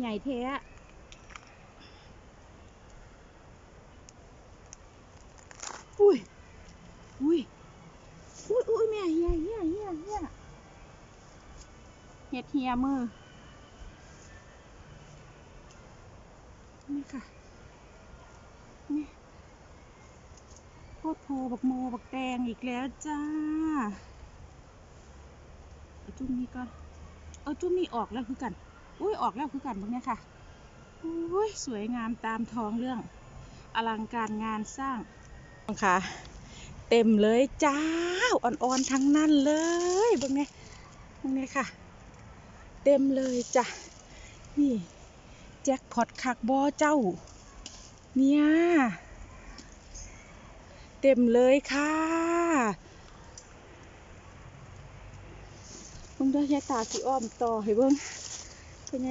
ใหญ่แท้อุ้ย อุ้ย อุ้ยอุ้ยแม่เฮียเฮียเฮียเฮียเฮ็ดเฮียมือนี่ค่ะ นี่โคตรโพบักโมบักแดงอีกแล้วจ้าเอาจุ่มนี้ก่อน เอาจุ่มนี้ออกแล้วคือกัน อุ้ยออกแล้วคือกันพวกเนี้ยค่ะอุ้ยสวยงามตามท้องเรื่อง อลังการงานสร้างค่ะ เต็มเลยจ้าอ่อนๆทั้งนั้นเลยพวกเนี้ยพวกเนี้ยค่ะ เต็มเลยจ้ะนี่แจ็คพอตคักบอเจ้า เนี่ยเต็มเลยค่ะเบิ่งด้วยยาตาสิอ้อมต่อให้เบิ่ง เป็นไง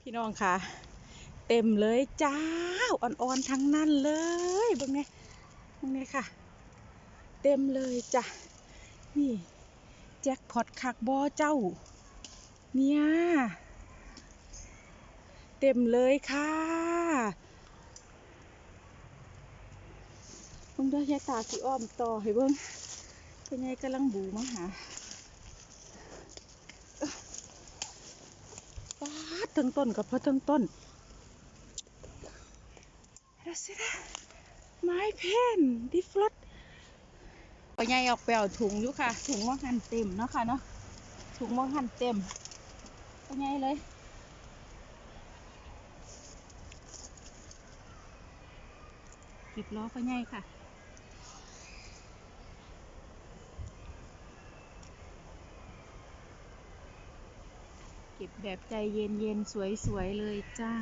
พี่น้องค่ะ เต็มเลยจ้าอ่อนๆทั้งนั้นเลยบิ่งเนี่ยบิ่งเนี่ยค่ะ เต็มเลยจ้ะนี่แจ็คพอตคักบอเจ้า เนี่ยเต็มเลยค่ะเบิ่งด้วยยายตาสิอ้อมต่อให้เบิ่งเป็นไงกำลังบูมาหา ปาด ทั้งต้นกับพอทั้งต้นแล้วสินะไม้เพนดิฟลอตปใหญ่ออกไปเอาถุงอยู่ค่ะ ถุงมองหันเต็มเนาะค่ะเนาะถุงมองหันเต็มปใหญ่เลยสิบล้อปใหญ่ค่ะ เก็บ แบบใจเย็นๆสวยๆเลยจ้า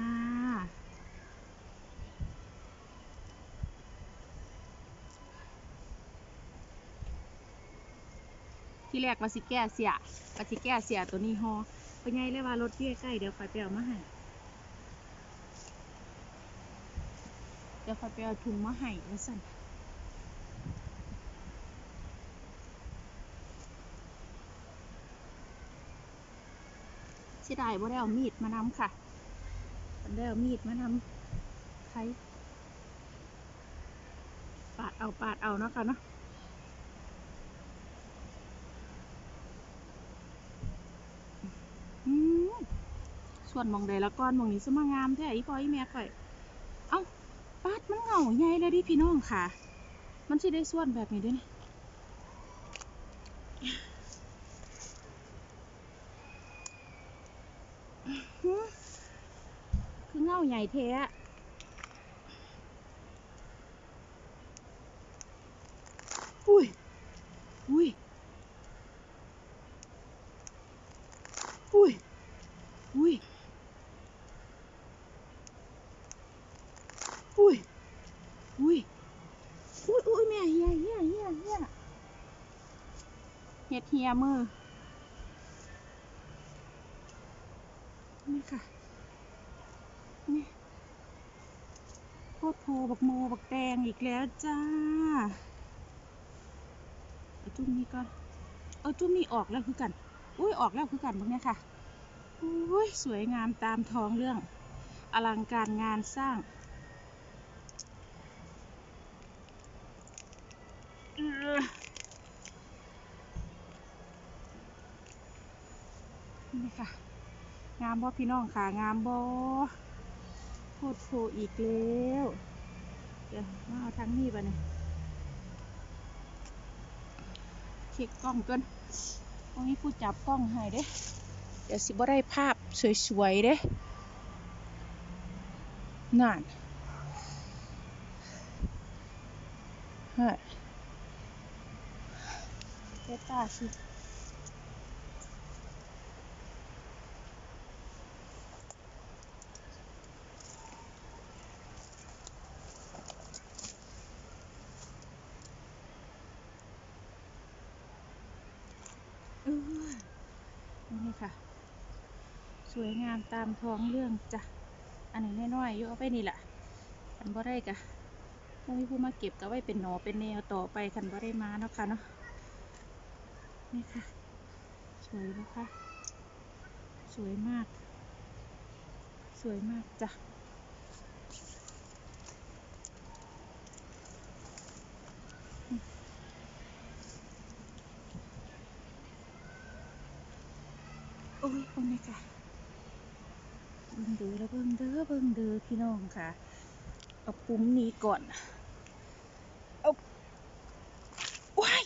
ที่แรกว่าสิแก้เสียว่าสิแก้เสียตัวนี้ฮอเป็นไงเลยว่ารถที่ใกล้เดี๋ยวคอยไปเอามาให้เดี๋ยวคอยไปเอาถุงมาให้แล้วสั่น สียดายว่าได้เอามีดมานำค่ะมันได้เอามีดมานำใช้ปาดเอาปาดเอาเนาะค่ะเนาะส่วนมองใดละก้อนมองนี้สมางามแท้อีพ่ออีแม่ข่อยเอ้าปาดมันเหงาใหญ่เลยดิพี่น้องค่ะ มันสิได้ส่วนแบบนี้ด้วยนะหือ คือเงาใหญ่แท้อุ้ย อุ้ย อุ้ย อุ้ย อุ้ย อุ้ย อุ้ยอุ้ยแม่เฮียเฮียเฮียเฮียเฮ็ดเฮียมือ ค่ะ นี่โคตรโพบักโมบักแดงอีกแล้วจ้าเอาจุ่มนี้ก่อนเอาจุ่มนี้ออกแล้วคือกัน อุ้ยออกแล้วคือกันพวกเนี้ยค่ะอุ้ยสวยงามตามท้องเรื่อง อลังการงานสร้างนี่ค่ะ งามบ่พี่น้องค่ะ งามบ่โคตรโพอีกแล้วเดี๋ยวมาเอาทางนี้ป่ะเนี่ยเช็คกล้องก่อนตรงนี้ผู้จับกล้องให้เด้ เดี๋ยวสิบ่ได้ภาพสวยๆเด้นั่นฮะเดตาสิ เออ นี่ค่ะ สวยงามตามท้องเรื่องจ้ะ อันนี้น้อยๆยกเอาไปนี่แหละคันบ่ได้กะถ้ามีผู้มาเก็บก็ไว้เป็นหนอเป็นแนวต่อไปคันบ่ได้มาเนาะค่ะเนาะ นี่ค่ะ สวยนะคะ สวยมาก สวยมากจ้ะ อ้ยคนนี้ค่ะเบิ่งเด้อแล้วเบิ่งเด้อเบิ่งเด้อพี่น้องค่ะ เอาปุ่มนี้ก่อนเอาว้าย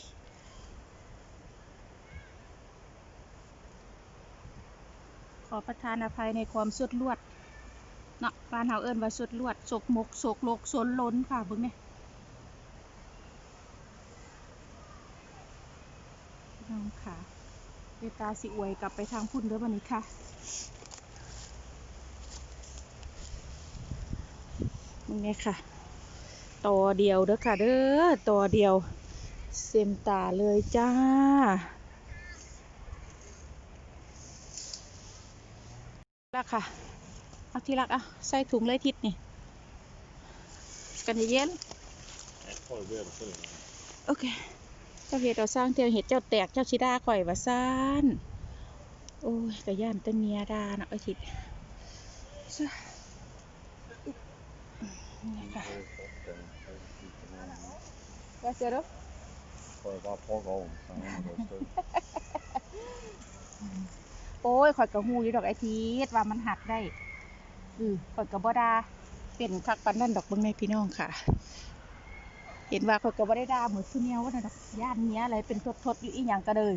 ขอประทานอภัยในความสุดลวดเนาะบ้านเฮาเอิ้นว่าสุดลวดสกมกสกโลกสนล้นค่ะเบิ่งเนี่ยน้องค่ะ เวตาสิอวยกลับไปทางพุ่นเด้อวันนี้ค่ะมึงเนี่ยค่ะ ต่อเดียวเด้อค่ะเด้อ ต่อเดียว เซ็มตาเลยจ้า แล้วค่ะ เอาที่รักเอาใส่ถุงเลยทิศนี่ กันเย็น Jag får det för det. โอเค เจ้าเห็ดเราสร้างเที่ยวเห็ดเจ้าแตกเจ้าชิดาข่อยว่าซ่านโอ้ยกระย่านแตะเมียดานะไอ้ทิศซ่านี่ค่ะ Vad ser du? Får jag bara fråga om sen om det står. โอ้ยข่อยกระฮูอยู่ดอกไอทีดว่ามันหักได้ อือข่อยกระบ่ดาเป็นคักปันนั่นดอกเบิ่งในพี่น้องค่ะ เห็นว่าข่อยกะบ่ได้ดาเหมือนซุเนียวว่าน่ะย่านเนี้ยอะไรเป็นทดๆอยู่อีหยังก็เลย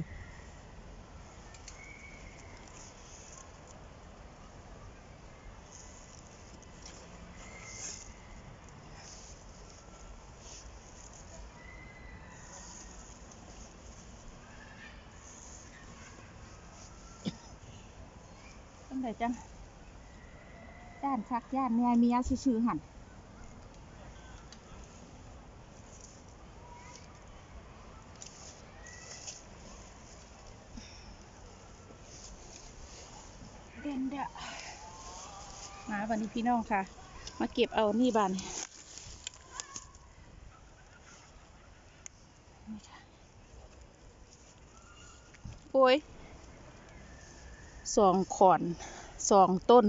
ตั้งแต่จังย่านคักย่านเมียเมียซื่อๆหัน เด่นเด้อมาวันนี้พี่น้องค่ะ มาเก็บเอานี่บานโอ้ยสองขอนสองต้น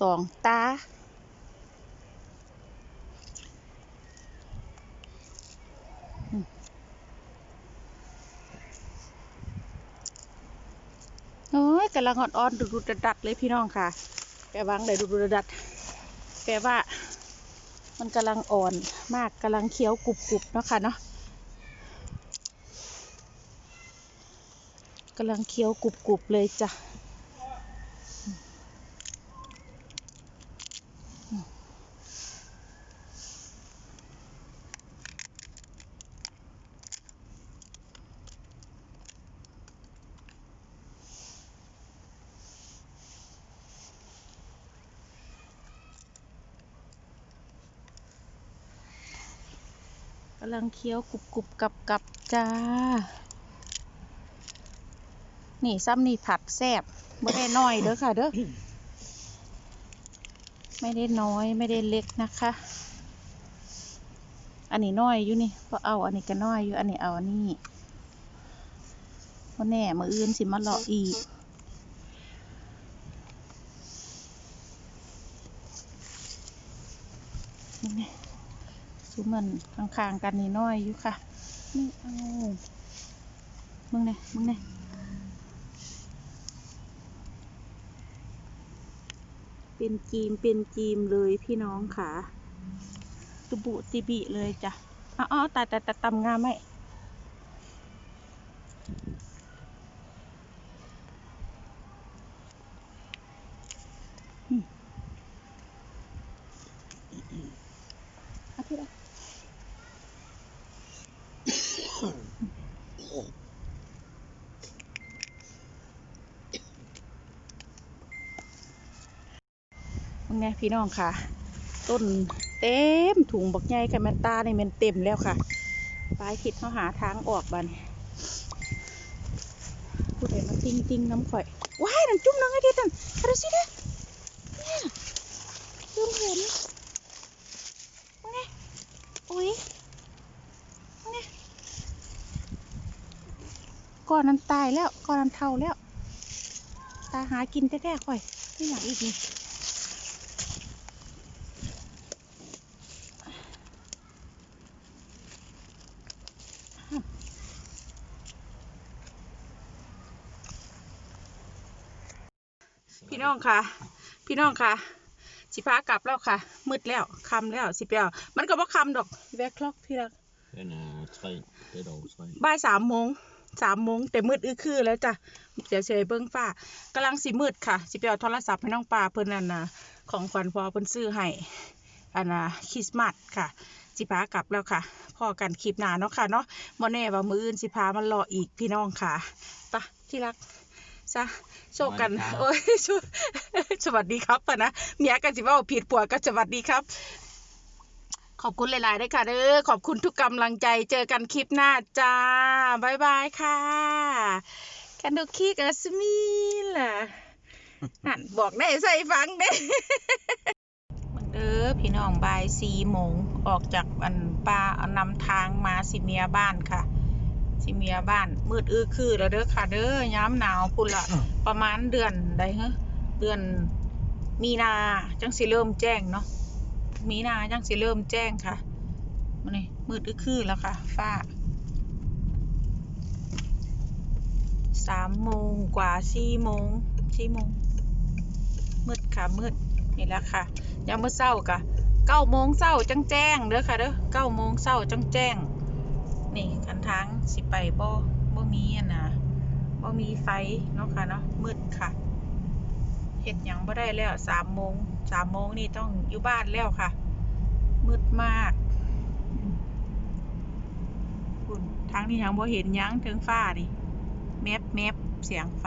สองตา กำลังอ่อนๆดุดดัดเลยพี่น้องค่ะแกวางได้ดุดดัดแปลว่า มันกำลังอ่อนมากกำลังเคี้ยวกรุบๆเนาะค่ะเนาะกำลังเคี้ยวกรุบๆเลยจ้ะกำลังเคี้ยวกรุบๆกับๆจ้า นี่ซ้ำนี่ผัดแซ่บไม่ได้น้อยเด้อค่ะเด้อ ไม่ได้น้อยไม่ได้เล็กนะคะ อันนี้น้อยอยู่นี่พอเอาอันนี้ก็น้อยอยู่อันนี้เอาอันนี้วันแน่มืออื่นสิมาเลาะอีก คือมันข้างๆกันนี่น้อยอยู่ค่ะนี่เอามึงเนี่ยมึงเนี่ยเป็นจีมเป็นจีมเลยพี่น้องค่ะตุบุตีบีเลยจ้ะอ๋อแต่แต่แต่ตำงามไหมあ、けだ。 แน่พี่น้องค่ะ ต้นเต็มถุงบักใหญ่กับแมนตาในแมนเต็มแล้วค่ะปลายคิดเขาหาทางออกบันผู้ใดมาติ้งติ้งน้ำข่อย ว้ายนั่นจุ่มน้องไอ้เด็ดนั่นอาดูสิเด้เนี่ยจุ่มเห็นว่าไงโอ้ยว่ก่อนนั้นตายแล้วก่อนนั้นเท่าแล้ว ตาหากินแท้ๆข่อยนี่อย่างอีกนี่ พี่น้องค่ะ พี่น้องค่ะ สิพากลับแล้วค่ะ มืดแล้วคำแล้วสิเปียวมันก็บ่คำดอกแวกคล็อกที่รัก Den er tre. Det er dog tre. บ่ายสามโมงสามโมงแต่มืดอื้อคือแล้วจ้ะเดี๋ยวเฉยเบิ้งฟ้ากำลังสิมืดค่ะ สิเปียวโทรศัพท์ให้น้องปลาเพิ่นนั่นน่ะของขวัญพอเพิ่นซื้อให้อันน่ะคริสต์มาสค่ะสิพากลับแล้วค่ะพอกันคลิปหน้าเนาะค่ะเนาะบ่แน่ว่ามื้ออื่นสิพามันรออีกพี่น้องค่ะไปะที่รัก ซะโชคกันสวัสดีครับโอ้ยสวสวัสดีครับปะนะเมียกันสิเว่าผิดผัวก็สวัสดีครับ ขอบคุณหลายๆด้วยค่ะเด้อขอบคุณทุกกำลังใจเจอกันคลิปหน้าจ้าบายบายค่ะกันดูคีกับสมีล่ะนั่นบอกได้ใส่ฟังเด้มันเด้อพี่น้องบายสี่โมงออกจากอันป่าเอานำทางมาสิเมียบ้านค่ะ สิเมียบ้าน มืดอื้อคือแล้วเด้อค่ะ เด้อย้ำหนาวพุ่นละประมาณเดือนใดฮะเดือนมีนาจังสิเริ่มแจ้งเนาะมีนายังสิเริ่มแจ้งค่ะมันนี่มืดก็คือแล้วค่ะ ฟ้าสามโมงกว่าสี่โมงสี่โมงมืดค่ะมืดนี่แหละค่ะยังเมื่อเศร้ากะเก้าโมงเศร้าจังแจ้งเด้อค่ะเด้อเก้าโมงเศร้าจังแจ้ง นี่คันทางสิไปบ่บ่มีอะนะบ่มีไฟเนาะค่ะเนาะมืดค่ะเห็ดยังบ่ได้แล้วสามโมงสามโมงนี่ต้องอยู่บ้านแล้วค่ะ มืดมากคุณทางนี้ยังบ่เห็นยังถึงฟ้านี่แมบแมบเสียงไฟ